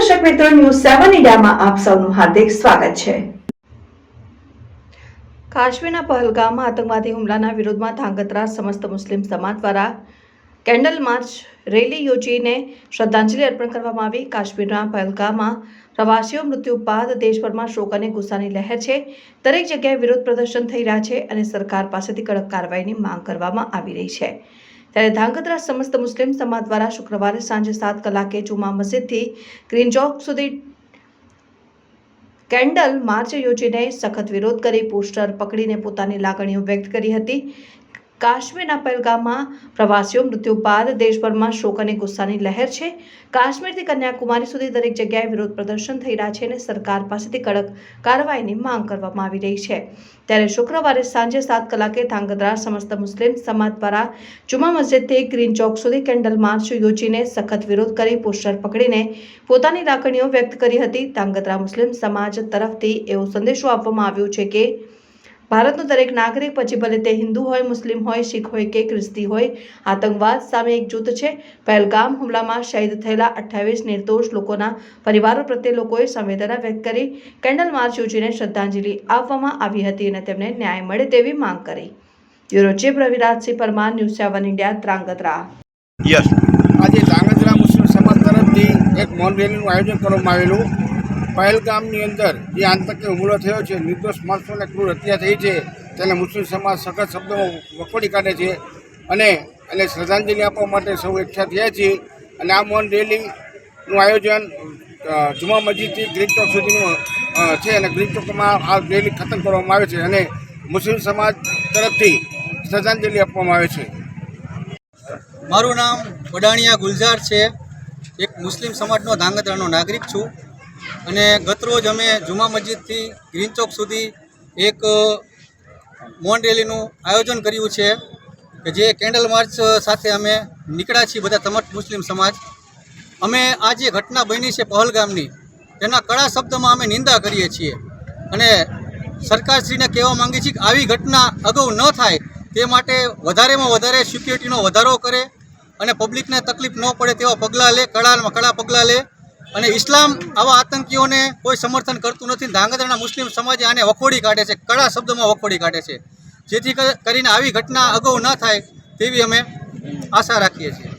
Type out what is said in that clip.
મિત્રો ન્યૂઝ સેવન ઇન્ડિયામાં આપ સૌનું હાર્દિક સ્વાગત છે. કાશ્મીરના પહલગામમાં આતંકવાદી હુમલાના વિરોધમાં ધાંગધ્રા સમસ્ત મુસ્લિમ સમાજ દ્વારા કેન્ડલ માર્ચ રેલી યોજીને શ્રદ્ધાંજલિ અર્પણ કરવામાં આવી. કાશ્મીરના પહલગામમાં પ્રવાસીઓ મૃત્યુ બાદ દેશભરમાં શોક અને ગુસ્સાની લહેર છે. દરેક જગ્યાએ વિરોધ પ્રદર્શન થઈ રહ્યા છે અને સરકાર પાસેથી કડક કાર્યવાહીની માંગ કરવામાં આવી રહી છે. ત્યારે ધાંગધ્રા સમસ્ત મુસ્લિમ સમાજ દ્વારા શુક્રવારે સાંજે સાત કલાકે જુમા મસ્જિદથી ગ્રીન ચોક સુધી કેન્ડલ માર્ચ યોજીને સખત વિરોધ કરી, પોસ્ટર પકડીને પોતાની લાગણીઓ વ્યક્ત કરી હતી. કાશ્મીરના પહેલગામમાં પ્રવાસીઓ મૃત્યુ બાદ દેશભરમાં શોક અને ગુસ્સાની લહેર છે. કાશ્મીરથી કન્યાકુમારી સુધી દરેક જગ્યાએ વિરોધ પ્રદર્શન થઈ રહ્યા છે અને સરકાર પાસેથી કડક કાર્યવાહીની માંગ કરવામાં આવી રહી છે. ત્યારે શુક્રવારે સાંજે સાત કલાકે ધાંગધ્રા સમસ્ત મુસ્લિમ સમાજ દ્વારા જુમા મસ્જિદથી ગ્રીન ચોક સુધી કેન્ડલ માર્ચ યોજીને સખત વિરોધ કરી પોસ્ટર પકડીને પોતાની લાગણીઓ વ્યક્ત કરી હતી. ધાંગધ્રા મુસ્લિમ સમાજ તરફથી એવો સંદેશો આપવામાં આવ્યો છે કે ભારતનો દરેક નાગરિક પછી ભલે તે હિન્દુ હોય મુસ્લિમ હોય શીખ હોય કે ખ્રિસ્તી હોય આતંકવાદ સામે એકજૂથ છે. પહેલગામ હુમલામાં શહીદ થયેલા અઠ્ઠાવીસ નિર્દોષ લોકોના પરિવારો પ્રત્યે લોકોએ સંવેદના વ્યક્ત કરી કેન્ડલ માર્ચ યોજીને શ્રદ્ધાંજલિ આપવામાં આવી હતી અને તેમને ન્યાય મળે તેવી માંગ કરી. Bureau chief Ravirajsinh Parmar news seven India Trangadhra. આજે ધ્રાંગધ્રા મુસ્લિમ સમાજ તરફથી એક મૌન રેલીનું આયોજન કરવામાં આવેલું. પહેલગામની અંદર જે આતંકી હુમલો થયો છે, નિર્દોષ માણસોને ક્રૂર હત્યા થઈ છે, તેને મુસ્લિમ સમાજ સખત શબ્દોમાં વખોડી કાઢે છે અને એને શ્રદ્ધાંજલિ આપવા માટે સૌ એકઠા થયા છીએ. અને આ મૌન રેલીનું આયોજન જુમા મસ્જિદથી ગ્રીન ચોક સુધીનું છે અને ગ્રીન ચોકમાં આ રેલી ખતમ કરવામાં આવે છે અને મુસ્લિમ સમાજ તરફથી શ્રદ્ધાંજલિ આપવામાં આવે છે. મારું નામ વડાણિયા ગુલઝાર છે. એક મુસ્લિમ સમાજનો ધાંગધ્રાનો નાગરિક છું. અને ગતરોજ અમે જુમા મસ્જિદથી ગ્રીન ચોક સુધી એક મોન રેલીનું આયોજન કર્યું છે કે જે કેન્ડલ માર્ચ સાથે અમે નીકળ્યા છીએ બધા તમામ મુસ્લિમ સમાજ. અમે આ જે ઘટના બની છે પહલગામની તેના કડા શબ્દમાં અમે નિંદા કરીએ છીએ. અને સરકારશ્રીને કહેવા માંગીએ છીએ કે આવી ઘટના અગાઉ ન થાય, તે માટે વધારેમાં વધારે સિક્યુરિટીનો વધારો કરે અને પબ્લિકને તકલીફ ન પડે તેવા પગલાં લે કડામાં કડા પગલાં લે. અને ઇસ્લામ આવા આતંકીઓને કોઈ સમર્થન કરતું નથી. ધાંગધ્રાના મુસ્લિમ સમાજે આને વખોડી કાઢે છે. કડા શબ્દોમાં વખોડી કાઢે છે. જેથી કરીને આવી ઘટના અગાઉ ન થાય તેવી અમે આશા રાખીએ છીએ.